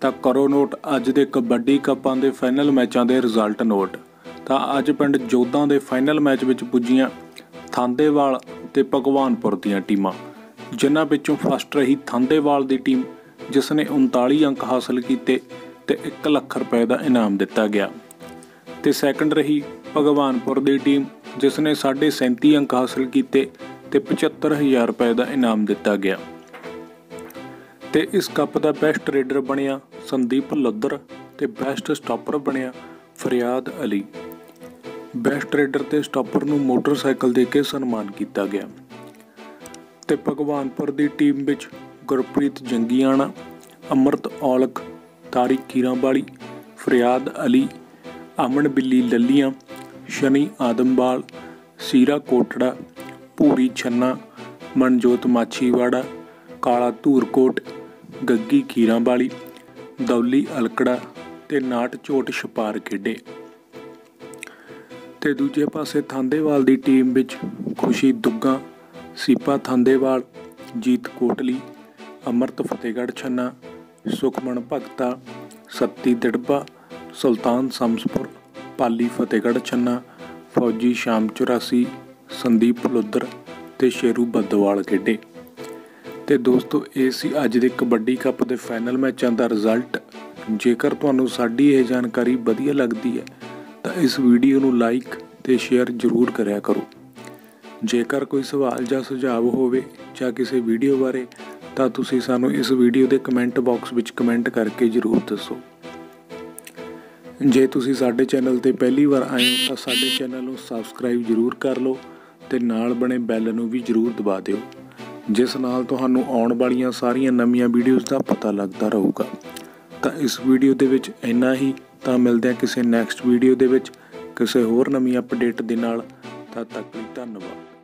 ਤਾਂ ਕਰੋ ਨੋਟ, ਅੱਜ ਦੇ ਕਬੱਡੀ ਕੱਪਾਂ ਦੇ ਫਾਈਨਲ ਮੈਚਾਂ ਦੇ ਰਿਜ਼ਲਟ ਨੋਟ। ਤਾਂ ਅੱਜ ਪਿੰਡ ਜੋਧਾਂ ਦੇ ਫਾਈਨਲ ਮੈਚ ਵਿੱਚ ਪੁੱਜੀਆਂ ਥਾਂਦੇਵਾਲ ਤੇ ਭਗਵਾਨਪੁਰ ਦੀਆਂ ਟੀਮਾਂ। ਜਿਨ੍ਹਾਂ ਵਿੱਚੋਂ ਫਸਟ ਰਹੀ ਥਾਂਦੇਵਾਲ ਦੀ ਟੀਮ ਜਿਸ ਨੇ 39 ਅੰਕ ਹਾਸਲ ਕੀਤੇ ਤੇ 1 ਲੱਖ ਰੁਪਏ ਦਾ ਇਨਾਮ ਦਿੱਤਾ ਗਿਆ। ਤੇ ਸੈਕੰਡ ਰਹੀ ਭਗਵਾਨਪੁਰ ਦੀ ਟੀਮ ਜਿਸ ਨੇ 37 ਅੰਕ ਹਾਸਲ ਕੀਤੇ ਤੇ 75000 ਰੁਪਏ ਦਾ ਇਨਾਮ ਦਿੱਤਾ ਗਿਆ। ਤੇ ਇਸ ਕੱਪ ਦਾ ਬੈਸਟ ਰੇਡਰ ਬਣਿਆ ਸੰਦੀਪ ਲੱਦਰ ਤੇ ਬੈਸਟ ਸਟਾਪਰ ਬਣਿਆ ਫਰਿਆਦ ਅਲੀ। ਬੈਸਟ ਰੇਡਰ ਤੇ ਸਟਾਪਰ ਨੂੰ ਮੋਟਰਸਾਈਕਲ ਦੇ ਕੇ ਸਨਮਾਨ ਕੀਤਾ ਗਿਆ। ਤੇ ਭਗਵਾਨਪੁਰ ਦੀ ਟੀਮ ਵਿੱਚ ਗੁਰਪ੍ਰੀਤ ਜੰਗੀਆਣਾ, ਅਮਰਤ ਔਲਖ, ਤਾਰਿਕ ਕੀਰਾਂਵਾਲੀ, ਫਰਿਆਦ ਅਲੀ, ਅਮਨ ਬਿੱਲੀ ਲੱਲੀਆਂ, ਸ਼ਨੀ ਆਦਮਵਾਲ ਸੀਰਾ ਕੋਟੜਾ, ਭੂਰੀ ਛੰਨਾ, ਮਨਜੋਤ ਮਾਛੀਵਾੜਾ, ਕਾਲਾ ਧੂਰਕੋਟ ਗੱਗੀ ਖੀਰਾਂ ਵਾਲੀ, ਦੌਲੀ ਅਲਕੜਾ ਤੇ ਨਾਟ ਝੋਟ ਛਪਾਰ ਖੇਡੇ। ਤੇ ਦੂਜੇ ਪਾਸੇ ਥਾਂਦੇਵਾਲ ਦੀ ਟੀਮ ਵਿੱਚ ਖੁਸ਼ੀ ਦੁੱਗਾ, ਸੀਪਾ ਥਾਂਦੇਵਾਲ, ਜੀਤ ਕੋਟਲੀ, ਅਮਰਤ ਫਤਿਹਗੜ੍ਹ ਛੰਨਾ, ਸੁਖਮਨ ਭਗਤਾ, ਸੱਤੀ ਦਿੜਬਾ, ਸੁਲਤਾਨ ਸਮਸਪੁਰ, ਪਾਲੀ ਫਤਿਹਗੜ੍ਹ ਛੰਨਾ, ਫੌਜੀ ਸ਼ਾਮ 84 ਸੰਦੀਪ ਲੁੱਦਰ ਤੇ ਸ਼ੇਰੂ ਬੱਦਵਾਲ ਖੇਡੇ। ਤੇ ਦੋਸਤੋ, ਇਹ ਸੀ ਅੱਜ ਦੇ ਕਬੱਡੀ ਕੱਪ ਦੇ ਫਾਈਨਲ ਮੈਚਾਂ ਦਾ ਰਿਜ਼ਲਟ ਜੇਕਰ ਤੁਹਾਨੂੰ ਸਾਡੀ ਇਹ ਜਾਣਕਾਰੀ ਵਧੀਆ ਲੱਗਦੀ ਹੈ, ਤਾਂ ਇਸ ਵੀਡੀਓ ਨੂੰ ਲਾਈਕ ਤੇ ਸ਼ੇਅਰ ਜ਼ਰੂਰ ਕਰਿਆ ਕਰੋ। ਜੇਕਰ ਕੋਈ ਸਵਾਲ ਜਾਂ ਸੁਝਾਅ ਹੋਵੇ ਜਾਂ ਕਿਸੇ ਵੀਡੀਓ ਬਾਰੇ, ਤਾਂ ਤੁਸੀਂ ਸਾਨੂੰ ਇਸ ਵੀਡੀਓ ਦੇ ਕਮੈਂਟ ਬਾਕਸ ਵਿੱਚ ਕਮੈਂਟ ਕਰਕੇ ਜ਼ਰੂਰ ਦੱਸੋ। ਜੇ ਤੁਸੀਂ ਸਾਡੇ ਚੈਨਲ ਤੇ ਪਹਿਲੀ ਵਾਰ ਆਏ ਹੋ, ਤਾਂ ਸਾਡੇ ਚੈਨਲ ਨੂੰ ਸਬਸਕ੍ਰਾਈਬ ਜ਼ਰੂਰ ਕਰ ਲਓ ਤੇ ਨਾਲ ਬਣੇ ਬੈਲ ਨੂੰ ਵੀ ਜ਼ਰੂਰ ਦਬਾ ਦਿਓ। ਜਿਸ ਨਾਲ ਤੁਹਾਨੂੰ ਆਉਣ ਵਾਲੀਆਂ ਸਾਰੀਆਂ ਨਵੀਆਂ ਵੀਡੀਓਜ਼ ਦਾ ਪਤਾ ਲੱਗਦਾ ਰਹੂਗਾ। ਤਾਂ ਇਸ ਵੀਡੀਓ ਦੇ ਵਿੱਚ ਇੰਨਾ ਹੀ। ਤਾਂ ਮਿਲਦੇ ਹਾਂ ਕਿਸੇ ਨੈਕਸਟ ਵੀਡੀਓ ਦੇ ਵਿੱਚ। ਕਿਸੇ ਹੋਰ ਨਵੀਂ ਅਪਡੇਟ ਦੇ ਨਾਲ। ਤਦ ਤੱਕ ਲਈ ਧੰਨਵਾਦ।